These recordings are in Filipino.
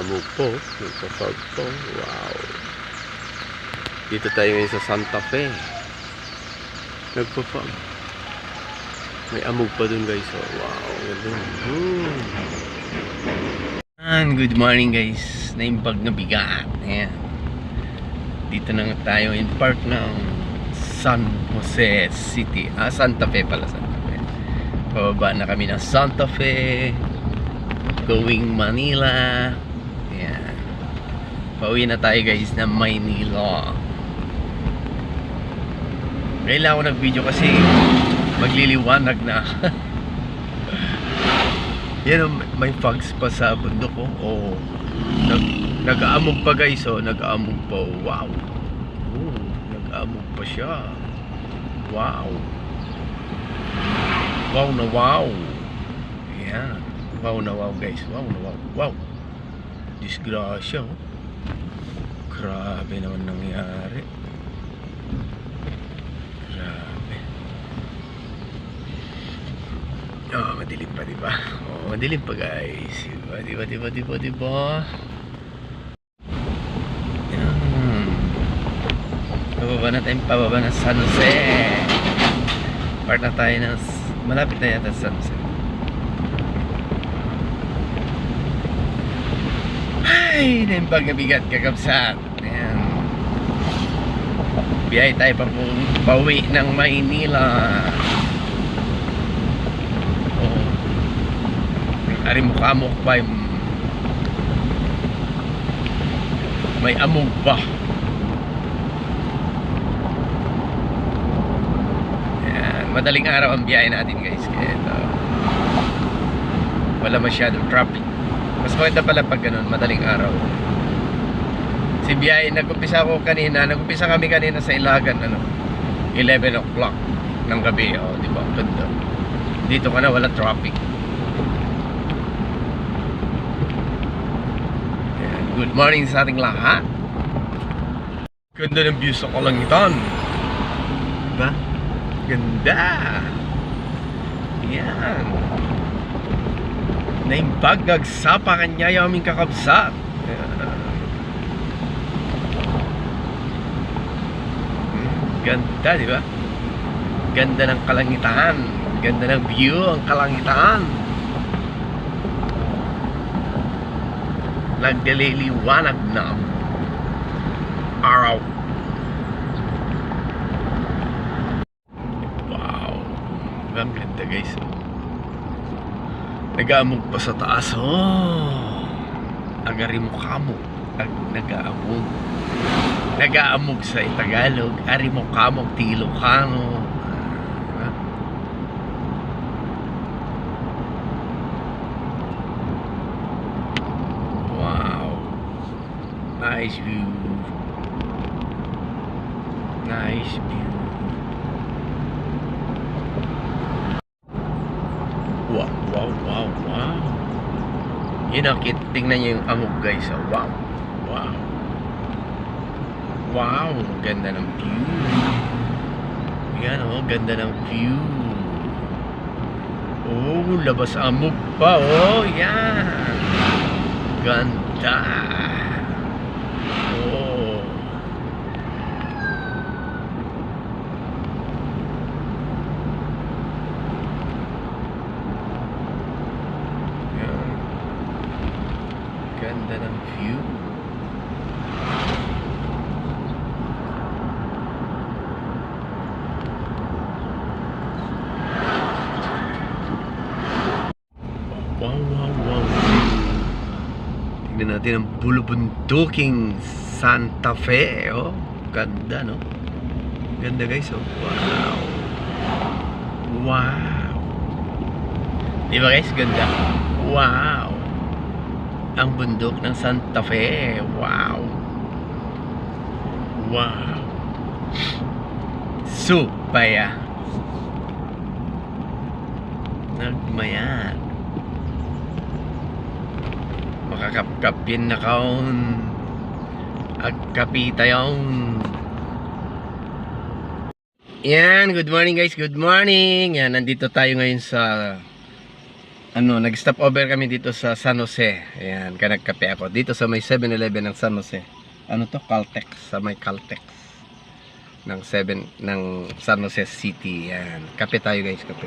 amog po. Nagpa-fog po. Wow. Dito tayo ngayon sa Santa Fe. Nagpa-fog. May amog pa dun guys. Oh, wow. Ganda. Hmm. And good morning guys. Naimbag na bigat. Ayan. Dito na tayo in park ng San Jose City. Ah, Santa Fe pala. Santa Fe. Pababa na kami ng Santa Fe. Going Manila. Pauwi na tayo guys ng Maynila. Ngayon lang ako nag-video kasi magliliwanag na. Yan oh, may fogs pa sa bundok ko. Oh. Nag nag-aamog pa guys oh, nag-aamog pa. oh. Wow. Oh, nag-aamog pa siya. Wow. Wow na wow. Yan. Wow na wow guys. Wow na wow. Wow. Disgrasya oh. Grabe naman nangyari. Grabe. Oh, madilim pa, di ba? Oh, madilim pa, guys. Diba, diba, diba, diba, diba? Yan. Pababa na tayo, pababa ng Jose. Part na tayo ng... Malapit na yata sa San Jose. Ay, naimbag na bigat, kakabsat. Ayan. Biyay tayo pa po pauwi ng Maynila. Oh. Ari mo kamok pa yung may amog pa. Ayan. Madaling araw ang biyahe natin guys. Kaya ito. Wala masyadong traffic. Mas maganda pala pag ganun, madaling araw. Si biyahe, nag-umpisa ako kanina, nag-umpisa kami kanina sa Ilagan, ano, 11 o'clock ng gabi, oh, di ba? Ganda. Dito ka na, wala traffic. Ayan, Good morning sa ating lahat. Ganda ng view sa kalangitan. Diba? Ganda. Yan. Naimbag nagsapa kanya yung aming kakabsat. Ayan. Ganda, di ba? Ganda ng kalangitan. Ganda ng view ang kalangitan. Nagdaliliwanag na araw. Wow. Ang ganda guys. Nag-aamog pa sa taas. Oh. Agari mo kamog. Ag- Nag-aamog. Nag-aamog sa Tagalog. Ari mo kamog ti Wow. Nice view. Nice view. Wow, wow, wow. Yun ang. Tingnan niyo yung amog guys. Oh. Wow. Wow. Wow, ganda ng view. Yan oh, ganda ng view. Oh, labas amog pa oh, yan. Ganda. Oh. Yan. Ganda ng view. Wow, wow, wow. Tingnan natin ang bulubunduking Santa Fe, oh. Ganda, no? Ganda, guys, oh. Wow. Wow. Di guys? Ganda. Wow. Ang bundok ng Santa Fe. Wow. Wow. Supaya. Nagmayan. Makakapkapin na kaon. Agkapita yun. Yan, good morning guys, good morning. Yan, nandito tayo ngayon sa ano, nag-stop over kami dito sa San Jose. Ayan, ka nagkape ako. Dito sa may 7-Eleven ng San Jose. Ano to? Caltex. Sa may Caltex. Ng 7, ng San Jose City. Ayan. Kape tayo guys, kape.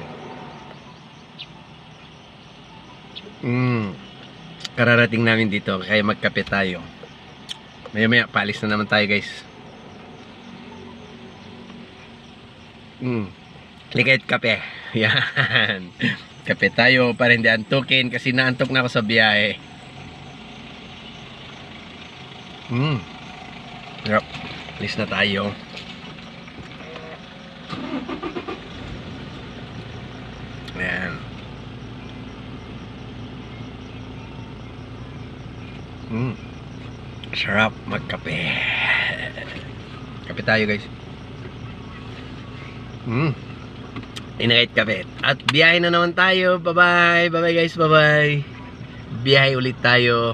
Mm. Kararating namin dito, kaya magkape tayo. Maya maya, paalis na naman tayo guys. Mm. Ligay't kape. Yan. Kape tayo para hindi antukin kasi naantok na ako sa biyahe. Hmm. Yep. Alis na tayo. Ayan. Hmm. Sarap magkape. Kape tayo guys. Hmm. Inakit kape. At biyahe na naman tayo. Bye-bye. Bye-bye guys. Bye-bye. Biyahe ulit tayo.